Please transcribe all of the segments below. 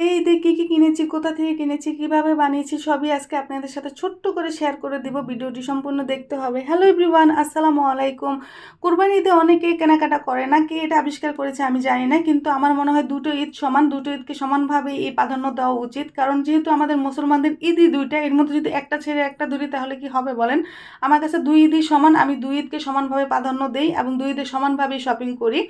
এই দিয়ে কী কী কিনেছি, কোথা থেকে কিনেছি, কীভাবে বানিয়েছি, সবই আজকে আপনাদের সাথে ছোট্ট করে শেয়ার করে দিব। ভিডিওটি সম্পূর্ণ দেখতে হবে। হ্যালো এভরিওয়ান আসসালামু আলাইকুম। কুরবানিতে অনেকেই কেনাকাটা করে না, কে এটা আবিষ্কার করেছে আমি জানি না, কিন্তু আমার মনে হয় দুটো ঈদ সমান, দুটো ঈদকে সমানভাবে এই প্রাধান্য দেওয়া উচিত। কারণ যেহেতু আমাদের মুসলমানদের ঈদই দুইটা, এর মধ্যে যদি একটা ছেড়ে একটা দূরি, তাহলে কি হবে বলেন? আমার কাছে দুই ঈদই সমান, আমি দুই ঈদকে সমানভাবে প্রাধান্য দেই এবং দুই ঈদে সমানভাবেই শপিং করি।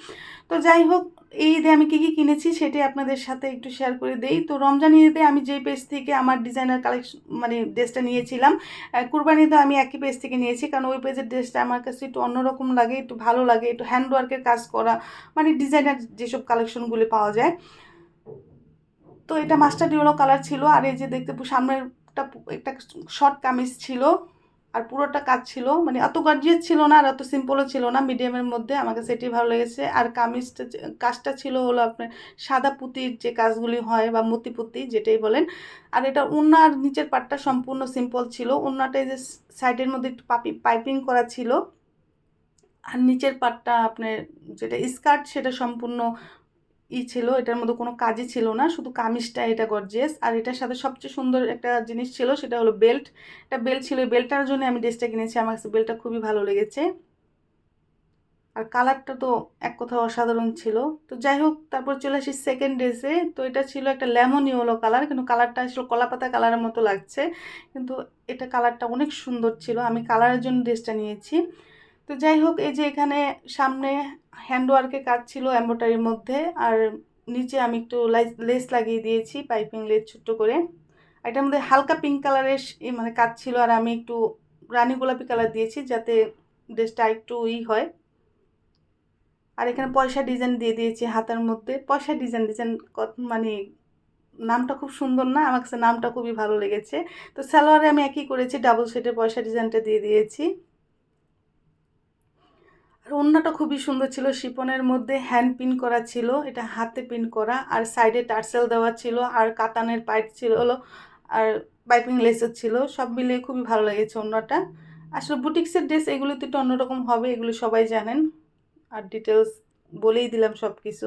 তো যাই হোক এই ঈদে আমি কী কী কিনেছি সেটাই আপনাদের সাথে একটু শেয়ার করে দেই। তো রমজান ঈদে আমি যেই পেজ থেকে আমার ডিজাইনার কালেকশন মানে ড্রেসটা নিয়েছিলাম কুরবানি ঈদে আমি একই পেজ থেকে নিয়েছি, কারণ ওই পেজের ড্রেসটা আমার কাছে একটু অন্যরকম লাগে, একটু ভালো লাগে, একটু হ্যান্ডওয়ার্কের কাজ করা মানে ডিজাইনার যেসব কালেকশনগুলি পাওয়া যায়। তো এটা মাস্টার ইয়েলো কালার ছিল, আর এই যে দেখতে সামনেরটা একটা শর্ট কামিজ ছিল। আর পুরোটা কাজ ছিল মানে অত গর্জিয়াস ছিল না আর অত সিম্পলও ছিল না মিডিয়ামের মধ্যে। আমাকে সেটি ভালো লেগেছে। আর কামিজটা কাজটা ছিল হলো আপনার সাদা পুঁতির যে কাজগুলি হয় বা মতি পুঁতি যেটাই বলেন। আর এটা উন্নার নিচের পাটটা সম্পূর্ণ সিম্পল ছিল। উন্নাটা যে সাইডের মধ্যে একটু পাপি পাইপিং করা ছিল। আর নিচের পাটটা আপনার যেটা স্কার্ট, সেটা সম্পূর্ণ ই ছিল, এটার মধ্যে কোনো কাজই ছিল না, শুধু কামিজটা এটা গর্জিয়াস আর এটার সাথে সবচেয়ে সুন্দর একটা জিনিস ছিল, সেটা হলো বেল্ট এটা বেল্ট ছিল বেল্টটার জন্য আমি ড্রেসটা কিনেছি, আমার কাছে বেল্টটা খুবই ভালো লেগেছে। আর কালারটা তো এক কোথাও অসাধারণ ছিল। তো যাই হোক, তারপর চলে আসি সেকেন্ড ড্রেসে তো এটা ছিল একটা লেমন ইয়েলো কালার কিন্তু কালারটা আসলে কলাপাতা কালারের মতো লাগছে, কিন্তু এটা কালারটা অনেক সুন্দর ছিল, আমি কালারের জন্য ড্রেসটা নিয়েছি। তো যাই হোক, এই যে এখানে সামনে হ্যান্ডওয়ার্কের কাজ ছিল এম্ব্রয়ডারির মধ্যে, আর নিচে আমি একটু লেস লাগিয়ে দিয়েছি পাইপিং লেস ছোট্ট করে। এটার মধ্যে হালকা পিঙ্ক কালারের মানে কাজ ছিল, আর আমি একটু রানী গোলাপি কালার দিয়েছি, যাতে ড্রেসটা একটু ই হয়। আর এখানে পয়সা ডিজাইন দিয়ে দিয়েছি হাতের মধ্যে। পয়সা ডিজাইন ডিজাইন মানে নামটা খুব সুন্দর না, আমার কাছে নামটা খুবই ভালো লেগেছে। তো সালোয়ারে আমি একই করেছি ডাবল সেটের পয়সা ডিজাইনটা দিয়ে দিয়েছি। আর অন্যটা খুবই সুন্দর ছিল শিপনের মধ্যে হ্যান্ড পিন করা ছিল, এটা হাতে পিন করা, আর সাইডে টার্সেল দেওয়া ছিল, আর কাতানের পাইপ ছিল, হলো, আর পাইপিং লেসের ছিল, সব মিলিয়ে খুবই ভালো লেগেছে অন্যটা আসলে বুটিক্সের ড্রেস এগুলো তো একটু অন্যরকম হবে, এগুলো সবাই জানেন, আর ডিটেলস বলেই দিলাম সব কিছু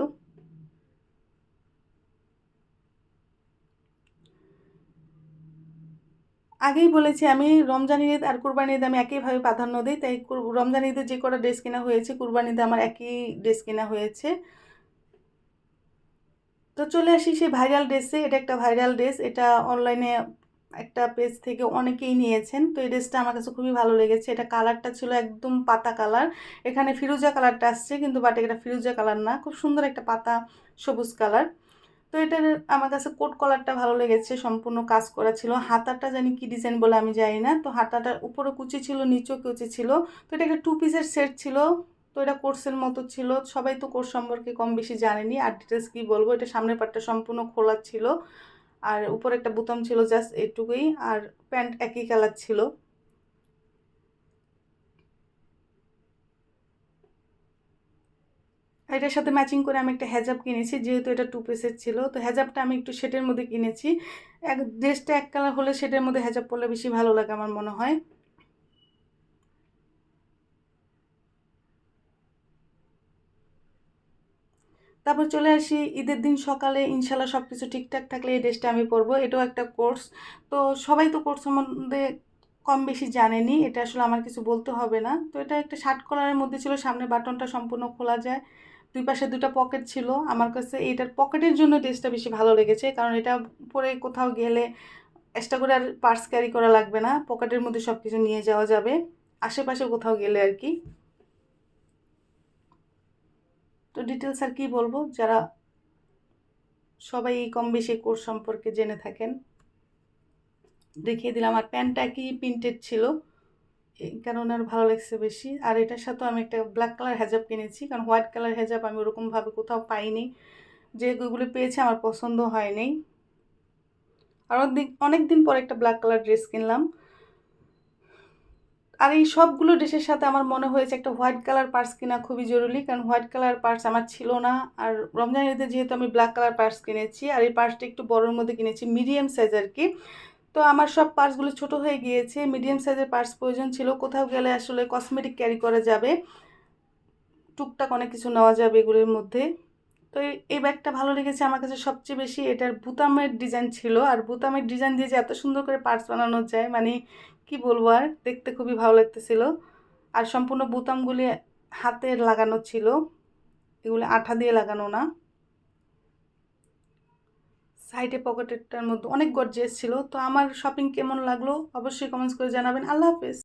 আগেই বলেছি, আমি রমজান ঈদ আর কুরবানি ঈদ আমি একইভাবে প্রাধান্য দিই। তাই রমজান ঈদে যে কটা ড্রেস কেনা হয়েছে কুরবানি ঈদে আমার একই ড্রেস কেনা হয়েছে। তো চলে আসি সেই ভাইরাল ড্রেসে, এটা একটা ভাইরাল ড্রেস, এটা অনলাইনে একটা পেজ থেকে অনেকেই নিয়েছেন। তো এই ড্রেসটা আমার কাছে খুবই ভালো লেগেছে। এটা কালারটা ছিল একদম পাতা কালার। এখানে ফিরোজা কালারটা আসছে, কিন্তু বাট এটা ফিরোজা কালার না, খুব সুন্দর একটা পাতা সবুজ কালার। তো এটার আমার কাছে কোট কলারটা ভালো লেগেছে, সম্পূর্ণ কাজ করা ছিল। হাতাটা জানি কি ডিজাইন বলে আমি জানি না। তো হাতাটার উপরে কুচি ছিল, নিচেও কুচি ছিল। তো এটা একটা টু পিসের সেট ছিল। তো এটা কোর্সের মতো ছিল। সবাই তো কোর্স সম্পর্কে কম বেশি জানেনি। আর ডিটেলস কী বলব? এটা সামনের পাটটা সম্পূর্ণ খোলা ছিল। আর উপরে একটা বোতাম ছিল জাস্ট এটুকুই। আর প্যান্ট একই কালার ছিল। এটার সাথে ম্যাচিং করে আমি একটা হেজাব কিনেছি, যেহেতু এটা টু পিসের ছিল, তো হেজাবটা আমি একটু শেটের মধ্যে কিনেছি। এক ড্রেসটা এক কালার হলে শেটের মধ্যে হেজাব পরলে বেশি ভালো লাগে আমার মনে হয়। তারপর চলে আসি, ঈদের দিন সকালে ইনশাল্লাহ সব কিছু ঠিকঠাক থাকলে এই ড্রেসটা আমি পরবো। এটাও একটা কোর্স তো সবাই তো কোর্স সম্বন্ধে কম বেশি জানেনি, এটা আসলে আমার কিছু বলতে হবে না। তো এটা একটা শার্ট কলারের মধ্যে ছিল, সামনে বাটনটা সম্পূর্ণ খোলা যায়। দুই পাশে দুটো পকেট ছিল। আমার কাছে এইটার পকেটের জন্য ড্রেসটা বেশি ভালো লেগেছে, কারণ এটা পরে কোথাও গেলে এক্সট্রা করে আর পার্স ক্যারি করা লাগবে না পকেটের মধ্যে সব কিছু নিয়ে যাওয়া যাবে, আশেপাশে কোথাও গেলে আর কি। তো ডিটেলস আর কি বলব, যারা সবাই এই কম বেশি কোর্স সম্পর্কে জেনে থাকেন, দেখিয়ে দিলাম। আর প্যান্টটা কি প্রিন্টেড ছিল? কারণে আর ভালো লাগছে বেশি? আর এটার সাথেও আমি একটা ব্ল্যাক কালার হেজাব কিনেছি, কারণ হোয়াইট কালার হেজাব আমি ওরকমভাবে কোথাও পাইনি। যে যেগুলো পেয়েছি, আমার পছন্দ হয়নি। আর অনেক দিন পর একটা ব্ল্যাক কালার ড্রেস কিনলাম। আর এই সবগুলো ড্রেসের সাথে আমার মনে হয়েছে একটা হোয়াইট কালার পার্স কেনা খুবই জরুরি, কারণ হোয়াইট কালার পার্স আমার ছিল না। আর রমজান ঈদে যেহেতু আমি ব্ল্যাক কালার পার্স কিনেছি, আর এই পার্সটা একটু বড়োর মধ্যে কিনেছি মিডিয়াম সাইজ আর কি। তো আমার সব পার্সগুলো ছোট হয়ে গিয়েছে মিডিয়াম সাইজের পার্স প্রয়োজন ছিল, কোথাও গেলে আসলে কসমেটিক ক্যারি করা যাবে। টুকটাক অনেক কিছু নেওয়া যাবে এগুলির মধ্যে। তো এই- ব্যাগটা ভালো লেগেছে আমার কাছে সবচেয়ে বেশি। এটার বুতামের ডিজাইন ছিল, আর বুতামের ডিজাইন দিয়ে যে এত সুন্দর করে পার্স বানানো যায় মানে কি বলব আর, দেখতে খুবই ভালো লাগতেছিল। আর সম্পূর্ণ বুতামগুলি হাতের লাগানো ছিল, এগুলো আঠা দিয়ে লাগানো না। সাইডে পকেটেরটার মধ্যে অনেক গর্জিয়াস ছিল। তো আমার শপিং কেমন লাগল অবশ্যই কমেন্টস করে জানাবেন। আল্লাহ হাফেজ।